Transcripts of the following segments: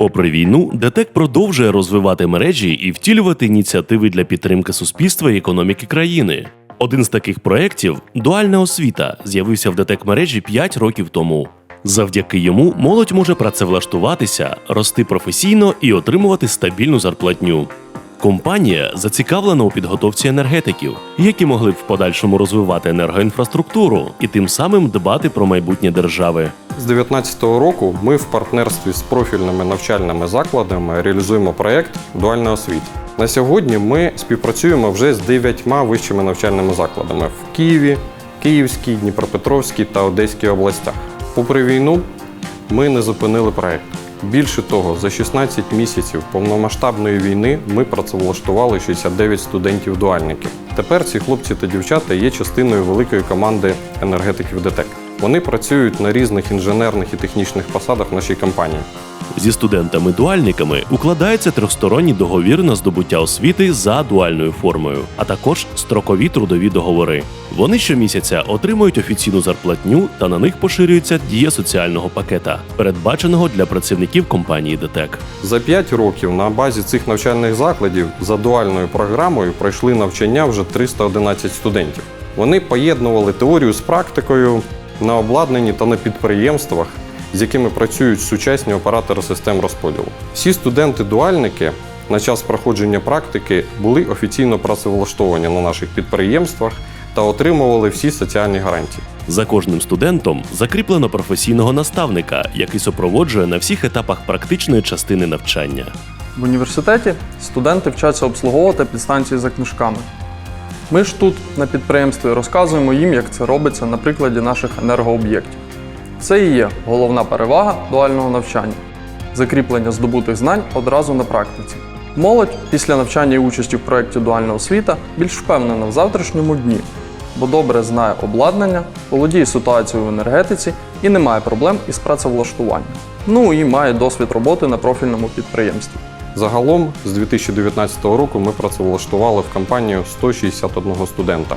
Попри війну, ДТЕК продовжує розвивати мережі і втілювати ініціативи для підтримки суспільства і економіки країни. Один з таких проєктів дуальна освіта з'явився в ДТЕК мережі 5 років тому. Завдяки йому молодь може працевлаштуватися, рости професійно і отримувати стабільну зарплатню. Компанія зацікавлена у підготовці енергетиків, які могли б в подальшому розвивати енергоінфраструктуру і тим самим дбати про майбутнє держави. З 2019 року ми в партнерстві з профільними навчальними закладами реалізуємо проєкт Дуальна освіта. На сьогодні ми співпрацюємо вже з дев'ятьма вищими навчальними закладами в Києві, Київській, Дніпропетровській та Одеській областях. Попри війну, ми не зупинили проєкт. Більше того, за 16 місяців повномасштабної війни ми працевлаштували 69 студентів-дуальників. Тепер ці хлопці та дівчата є частиною великої команди енергетиків ДТЕК. Вони працюють на різних інженерних і технічних посадах в нашій компанії. Зі студентами-дуальниками укладається трьохсторонній договір на здобуття освіти за дуальною формою, а також строкові трудові договори. Вони щомісяця отримують офіційну зарплатню та на них поширюється дія соціального пакета, передбаченого для працівників компанії ДТЕК. За 5 років на базі цих навчальних закладів за дуальною програмою пройшли навчання вже 311 студентів. Вони поєднували теорію з практикою на обладнанні та на підприємствах, з якими працюють сучасні оператори систем розподілу. Всі студенти-дуальники на час проходження практики були офіційно працевлаштовані на наших підприємствах та отримували всі соціальні гарантії. За кожним студентом закріплено професійного наставника, який супроводжує на всіх етапах практичної частини навчання. В університеті студенти вчаться обслуговувати підстанції за книжками. Ми ж тут на підприємстві розказуємо їм, як це робиться на прикладі наших енергооб'єктів. Це і є головна перевага дуального навчання закріплення здобутих знань одразу на практиці. Молодь після навчання і участі в проєкті Дуальна освіта більш впевнена в завтрашньому дні, бо добре знає обладнання, володіє ситуацією в енергетиці і не має проблем із працевлаштуванням. Ну і має досвід роботи на профільному підприємстві. Загалом з 2019 року ми працевлаштували в компанію 161 студента.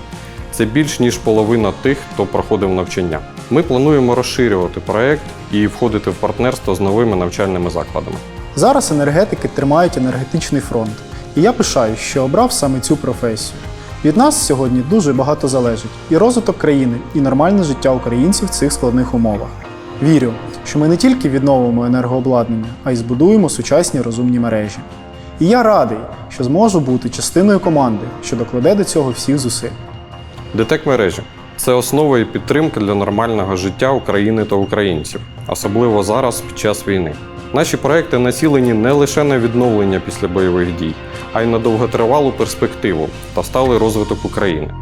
Це більш ніж половина тих, хто проходив навчання. Ми плануємо розширювати проект і входити в партнерство з новими навчальними закладами. Зараз енергетики тримають енергетичний фронт, і я пишаю, що обрав саме цю професію. Від нас сьогодні дуже багато залежить і розвиток країни, і нормальне життя українців в цих складних умовах. Вірю, що ми не тільки відновимо енергообладнання, а й збудуємо сучасні розумні мережі. І я радий, що зможу бути частиною команди, що докладе до цього всіх зусиль. ДТЕК мережі це основа і підтримка для нормального життя України та українців, особливо зараз під час війни. Наші проекти націлені не лише на відновлення після бойових дій, а й на довготривалу перспективу та сталий розвиток України.